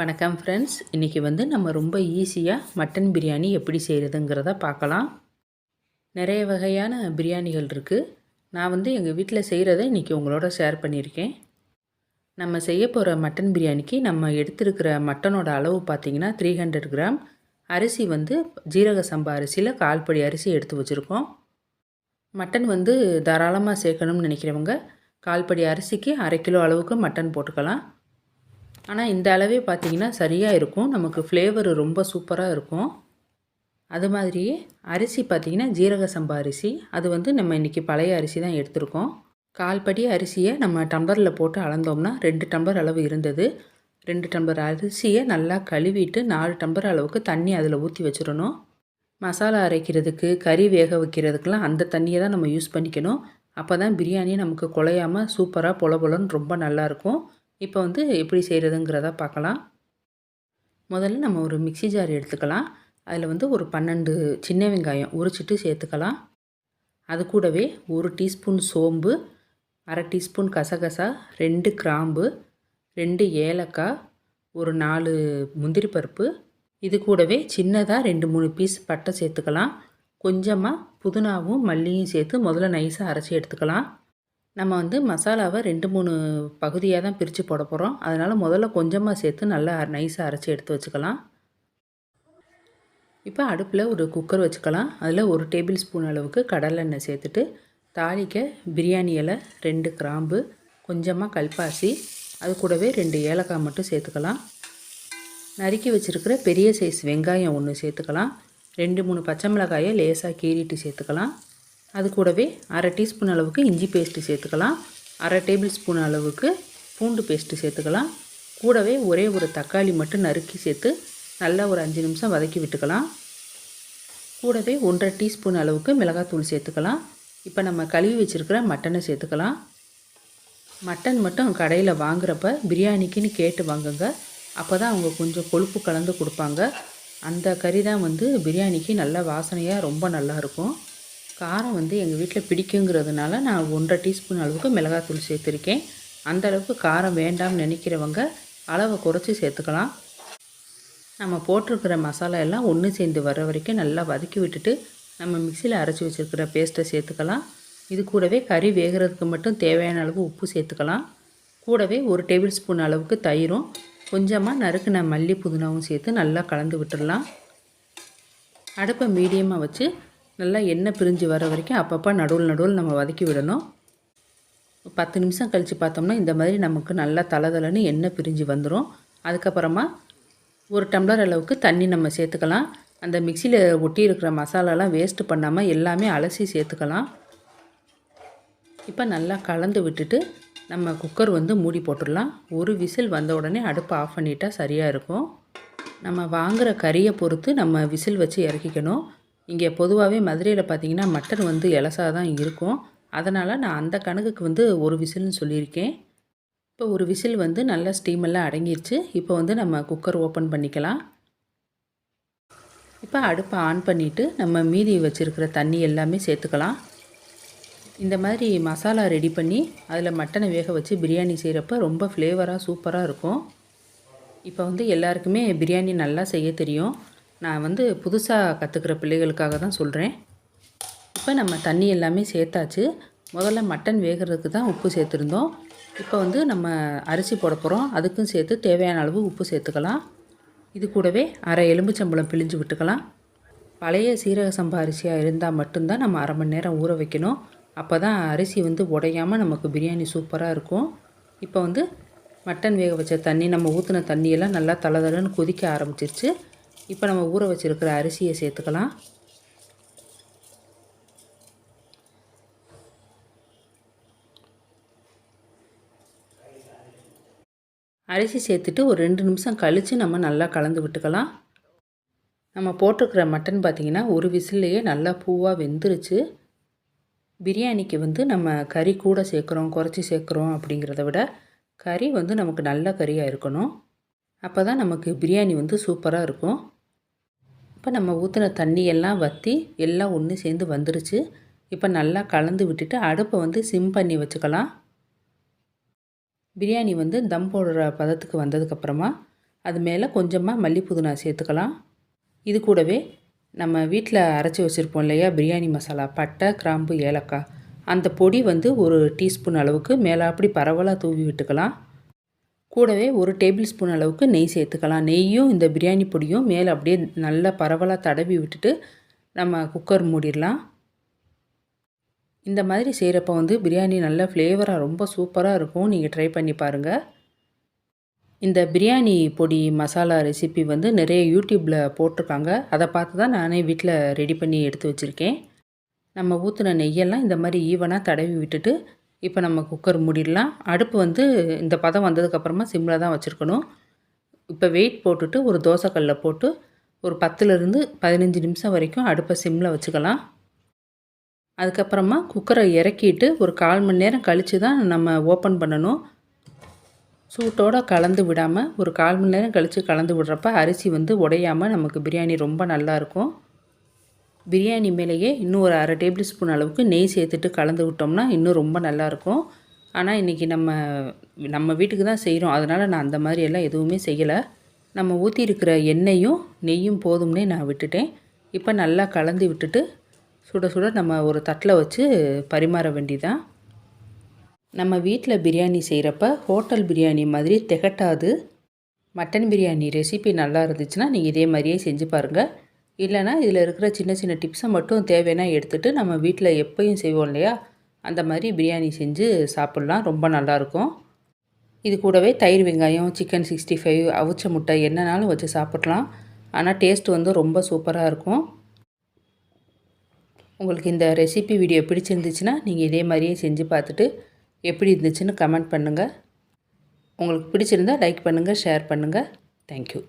வணக்கம் ஃப்ரெண்ட்ஸ் இன்றைக்கி வந்து நம்ம ரொம்ப ஈஸியாக மட்டன் பிரியாணி எப்படி செய்கிறதுங்கிறத பார்க்கலாம். நிறைய வகையான பிரியாணிகள் இருக்குது நான் வந்து எங்கள் வீட்டில் செய்கிறத இன்றைக்கி உங்களோட ஷேர் பண்ணியிருக்கேன். நம்ம செய்ய போகிற மட்டன் பிரியாணிக்கு நம்ம எடுத்திருக்கிற மட்டனோட அளவு பார்த்திங்கன்னா த்ரீ ஹண்ட்ரட் கிராம் அரிசி வந்து ஜீரக சம்பா அரிசியில் கால்படி அரிசி எடுத்து வச்சுருக்கோம். மட்டன் வந்து தாராளமாக சேர்க்கணும்னு நினைக்கிறவங்க கால்படி அரிசிக்கு அரை கிலோ அளவுக்கு மட்டன் போட்டுக்கலாம். ஆனால் இந்த அளவே பார்த்திங்கன்னா சரியாக இருக்கும். நமக்கு ஃப்ளேவர் ரொம்ப சூப்பராக இருக்கும். அது மாதிரியே அரிசி பார்த்திங்கன்னா ஜீரக சம்பா அரிசி. அது வந்து நம்ம இன்றைக்கி பழைய அரிசி தான் எடுத்திருக்கோம். கால்படி அரிசியை நம்ம டம்ளரில் போட்டு அளந்தோம்னா ரெண்டு டம்ளர் அளவு இருந்தது. ரெண்டு டம்ளர் அரிசியை நல்லா கழுவிட்டு நாலு டம்ளர் அளவுக்கு தண்ணி அதில் ஊற்றி வச்சிடணும். மசாலா அரைக்கிறதுக்கு கறி வேக வைக்கிறதுக்கெலாம் அந்த தண்ணியை தான் நம்ம யூஸ் பண்ணிக்கணும். அப்போ தான் பிரியாணி நமக்கு குலையாமல் சூப்பராக பொல பொலன்னு ரொம்ப நல்லாயிருக்கும் இப்போ வந்து எப்படி செய்கிறதுங்கிறத பார்க்கலாம். முதல்ல நம்ம ஒரு மிக்சி ஜார் எடுத்துக்கலாம். அதில் வந்து ஒரு பன்னெண்டு சின்ன வெங்காயம் உரிச்சிட்டு சேர்த்துக்கலாம். அது கூடவே ஒரு டீஸ்பூன் சோம்பு அரை டீஸ்பூன் கசகசா ரெண்டு கிராம்பு ரெண்டு ஏலக்காய் ஒரு நாலு முந்திரி பருப்பு. இது கூடவே சின்னதாக ரெண்டு மூணு பீஸ் பட்டை சேர்த்துக்கலாம். கொஞ்சமாக புதினாவும் மல்லியும் சேர்த்து முதல்ல நைஸாக அரைச்சி எடுத்துக்கலாம். நம்ம வந்து மசாலாவை ரெண்டு மூணு பகுதியாக தான் பிரித்து போட போகிறோம் அதனால் முதல்ல கொஞ்சமாக சேர்த்து நல்லா நைஸாக அரைச்சி எடுத்து வச்சுக்கலாம். இப்போ அடுப்பில் ஒரு குக்கர் வச்சுக்கலாம். அதில் ஒரு டேபிள் ஸ்பூன் அளவுக்கு கடலெண்ணெய் சேர்த்துட்டு தாளிக்க பிரியாணி இலை ரெண்டு கிராம்பு கொஞ்சமாக கல்பாசி அது கூடவே ரெண்டு ஏலக்காய் மட்டும் சேர்த்துக்கலாம். நறுக்கி வச்சுருக்கிற பெரிய சைஸ் வெங்காயம் ஒன்று சேர்த்துக்கலாம். ரெண்டு மூணு பச்சை மிளகாயை லேசாக கீறிட்டு சேர்த்துக்கலாம். அது கூடவே அரை டீஸ்பூன் அளவுக்கு இஞ்சி பேஸ்ட்டு சேர்த்துக்கலாம். அரை டேபிள் ஸ்பூன் அளவுக்கு பூண்டு பேஸ்ட்டு சேர்த்துக்கலாம். கூடவே ஒரே ஒரு தக்காளி மட்டும் நறுக்கி சேர்த்து நல்லா ஒரு அஞ்சு நிமிஷம் வதக்கி விட்டுக்கலாம். கூடவே ஒன்றரை டீஸ்பூன் அளவுக்கு மிளகாத்தூள் சேர்த்துக்கலாம். இப்போ நம்ம கழுவி வச்சுருக்கிற மட்டனை சேர்த்துக்கலாம். மட்டன் மட்டும் கடையில் வாங்குறப்ப பிரியாணிக்குன்னு கேட்டு வாங்குங்க. அப்போ தான் அவங்க கொஞ்சம் கொழுப்பு கலந்து கொடுப்பாங்க. அந்த கறி தான் வந்து பிரியாணிக்கு நல்ல வாசனையாக ரொம்ப நல்லாயிருக்கும் காரம் வந்து எங்கள் வீட்டில் பிடிக்குங்கிறதுனால நான் ஒன்றரை டீஸ்பூன் அளவுக்கு மிளகாத்தூள் சேர்த்துருக்கேன். அந்த அளவுக்கு காரம் வேண்டாம்னு நினைக்கிறவங்க அளவை குறைச்சி சேர்த்துக்கலாம். நம்ம போட்டிருக்கிற மசாலா எல்லாம் ஒன்று சேர்ந்து வர வரைக்கும் நல்லா வதக்கி விட்டுட்டு நம்ம மிக்சியில் அரைச்சி வச்சுருக்கிற பேஸ்ட்டை சேர்த்துக்கலாம். இது கூடவே கறி வேகிறதுக்கு மட்டும் தேவையான அளவு உப்பு சேர்த்துக்கலாம். கூடவே ஒரு டேபிள் ஸ்பூன் அளவுக்கு தயிரும் கொஞ்சமாக நறுக்கின மல்லி புதினாவும் சேர்த்து நல்லா கலந்து விட்டுடலாம். அடுப்பை மீடியமாக வச்சு நல்லா எண்ணெய் பிரிஞ்சு வர வரைக்கும் அப்பப்போ நடுவில் நடுவில் நம்ம வதக்கி விடணும். பத்து நிமிஷம் கழித்து பார்த்தோம்னா இந்த மாதிரி நமக்கு நல்லா தளதளன்னு எண்ணெய் பிரிஞ்சு வந்துடும் அதுக்கப்புறமா ஒரு டம்ளர் அளவுக்கு தண்ணி நம்ம சேர்த்துக்கலாம். அந்த மிக்சியில் ஒட்டி இருக்கிற மசாலாலாம் வேஸ்ட்டு பண்ணாமல் எல்லாமே அலசி சேர்த்துக்கலாம். இப்போ நல்லா கலந்து விட்டுட்டு நம்ம குக்கர் வந்து மூடி போட்டுடலாம். ஒரு விசில் வந்த உடனே அடுப்பை ஆஃப் பண்ணிட்டா சரியாக இருக்கும். நம்ம வாங்குகிற கறியை பொறுத்து நம்ம விசில் வச்சு இறக்கிக்கணும். இங்கே பொதுவாகவே மதுரையில் பார்த்திங்கன்னா மட்டன் வந்து இலசாக தான் இருக்கும். அதனால் நான் அந்த கணக்குக்கு வந்து ஒரு விசில்னு சொல்லியிருக்கேன். இப்போ ஒரு விசில் வந்து நல்லா ஸ்டீமெல்லாம் அடங்கிருச்சு. இப்போ வந்து நம்ம குக்கர் ஓப்பன் பண்ணிக்கலாம். இப்போ அடுப்பை ஆன் பண்ணிவிட்டு நம்ம மீதி வச்சுருக்கிற தண்ணி எல்லாமே சேர்த்துக்கலாம். இந்த மாதிரி மசாலா ரெடி பண்ணி அதில் மட்டனை வேக வச்சு பிரியாணி செய்கிறப்ப ரொம்ப ஃப்ளேவராக சூப்பராக இருக்கும். இப்போ வந்து எல்லாருக்குமே பிரியாணி நல்லா செய்ய தெரியும். நான் வந்து புதுசாக கற்றுக்கிற பிள்ளைகளுக்காக தான் சொல்கிறேன் இப்போ நம்ம தண்ணி எல்லாமே சேர்த்தாச்சு. முதல்ல மட்டன் வேகிறதுக்கு தான் உப்பு சேர்த்துருந்தோம். இப்போ வந்து நம்ம அரிசி போட போகிறோம் அதுக்கும் சேர்த்து தேவையான அளவு உப்பு சேர்த்துக்கலாம். இது கூடவே அரை எலும்புச்சம்பளம் பிழிஞ்சு விட்டுக்கலாம். பழைய சீரக சம்பா அரிசியாக இருந்தால் மட்டும்தான் நம்ம அரை மணி நேரம் ஊற வைக்கணும். அப்போ தான் அரிசி வந்து உடையாமல் நமக்கு பிரியாணி சூப்பராக இருக்கும். இப்போ வந்து மட்டன் வேக வச்ச தண்ணி நம்ம ஊற்றின தண்ணியெல்லாம் நல்லா தலை தலைன்னு கொதிக்க ஆரம்பிச்சிருச்சு. இப்போ நம்ம ஊற வச்சுருக்கிற அரிசியை சேர்த்துக்கலாம். அரிசி சேர்த்துட்டு ஒரு ரெண்டு நிமிஷம் கழித்து நம்ம நல்லா கலந்து விட்டுக்கலாம். நம்ம போட்டிருக்கிற மட்டன் பார்த்திங்கன்னா ஒரு விசில்லையே நல்லா பூவாக வெந்துருச்சு. பிரியாணிக்கு வந்து நம்ம கறி கூட சேர்க்குறோம் குறைச்சி சேர்க்குறோம் அப்படிங்கிறத விட கறி வந்து நமக்கு நல்ல கறியாக இருக்கணும். அப்போ தான் நமக்கு பிரியாணி வந்து சூப்பராக இருக்கும். இப்போ நம்ம ஊற்றின தண்ணி எல்லாம் வற்றி எல்லாம் ஒன்று சேர்ந்து வந்துருச்சு. இப்போ நல்லா கலந்து விட்டுட்டு அடுப்பை வந்து சிம் பண்ணி வச்சுக்கலாம். பிரியாணி வந்து தம் போடுற பதத்துக்கு வந்ததுக்கப்புறமா அது மேலே கொஞ்சமாக மல்லி புதினா சேர்த்துக்கலாம். இது கூடவே நம்ம வீட்டில் அரைச்சி வச்சுருப்போம் இல்லையா பிரியாணி மசாலா பட்டை கிராம்பு ஏலக்காய். அந்த பொடி வந்து ஒரு டீஸ்பூன் அளவுக்கு மேலே அப்படி பரவலாக தூவி விட்டுக்கலாம். கூடவே ஒரு டேபிள் ஸ்பூன் அளவுக்கு நெய் சேர்த்துக்கலாம். நெய்யும் இந்த பிரியாணி பொடியும் மேலே அப்படியே நல்லா பரவலாக தடவி விட்டுட்டு நம்ம குக்கர் மூடிடலாம். இந்த மாதிரி செய்கிறப்ப வந்து பிரியாணி நல்ல ஃப்ளேவராக ரொம்ப சூப்பராக இருக்கும். நீங்கள் ட்ரை பண்ணி பாருங்கள் இந்த பிரியாணி பொடி மசாலா ரெசிபி வந்து நிறைய யூடியூப்பில் போட்டிருக்காங்க. அதை பார்த்து தான் நானே வீட்டில் ரெடி பண்ணி எடுத்து வச்சுருக்கேன். நம்ம ஊற்றின நெய்யெல்லாம் இந்த மாதிரி ஈவனாக தடவி விட்டுட்டு இப்போ நம்ம குக்கர் மூடிடலாம். அடுப்பு வந்து இந்த பதம் வந்ததுக்கப்புறமா சிம்மில் தான் வச்சுருக்கணும். இப்போ வெயிட் போட்டுட்டு ஒரு தோசைக்கல்லில் போட்டு ஒரு பத்துலேருந்து பதினஞ்சு நிமிஷம் வரைக்கும் அடுப்பை சிம்மில் வச்சுக்கலாம். அதுக்கப்புறமா குக்கரை இறக்கிட்டு ஒரு கால் மணி நேரம் கழித்து தான் நம்ம ஓப்பன் பண்ணணும். சூட்டோடு கலந்து விடாமல் ஒரு கால் மணி நேரம் கழித்து கலந்து விடுறப்ப அரிசி வந்து உடையாமல் நமக்கு பிரியாணி ரொம்ப நல்லாயிருக்கும் பிரியாணி மேலேயே இன்னும் ஒரு அரை டேபிள் ஸ்பூன் அளவுக்கு நெய் சேர்த்துட்டு கலந்து விட்டோம்னா இன்னும் ரொம்ப நல்லாயிருக்கும். ஆனால் இன்றைக்கி நம்ம நம்ம வீட்டுக்கு தான் செய்கிறோம். அதனால் நான் அந்த மாதிரி எல்லாம் எதுவுமே செய்யலை. நம்ம ஊற்றி இருக்கிற எண்ணெயும் நெய்யும் போதும்னே நான் விட்டுட்டேன். இப்போ நல்லா கலந்து விட்டுட்டு சுட சுட நம்ம ஒரு தட்டில் வச்சு பரிமாற வேண்டிதான் நம்ம வீட்டில் பிரியாணி செய்கிறப்ப ஹோட்டல் பிரியாணி மாதிரி திகட்டாது. மட்டன் பிரியாணி ரெசிபி நல்லா இருந்துச்சுன்னா நீங்கள் இதே மாதிரியே செஞ்சு பாருங்கள். இல்லைனா இதில் இருக்கிற சின்ன சின்ன டிப்ஸை மட்டும் தேவைன்னா எடுத்துகிட்டு நம்ம வீட்டில் எப்பயும் செய்வோம் இல்லையா? அந்த மாதிரி பிரியாணி செஞ்சு சாப்பிட்லாம். ரொம்ப நல்லாயிருக்கும். இது கூடவே தயிர் வெங்காயம் சிக்கன் சிக்ஸ்டி ஃபைவ் அவிச்ச முட்டை என்னனாலும் வச்சு சாப்பிட்லாம். ஆனால் டேஸ்ட் வந்து ரொம்ப சூப்பராக இருக்கும். உங்களுக்கு இந்த ரெசிபி வீடியோ பிடிச்சிருந்துச்சுன்னா நீங்கள் இதே மாதிரியே செஞ்சு பார்த்துட்டு எப்படி இருந்துச்சுன்னு கமெண்ட் பண்ணுங்கள் உங்களுக்கு பிடிச்சிருந்தா லைக் பண்ணுங்கள் ஷேர் பண்ணுங்கள் தேங்க்யூ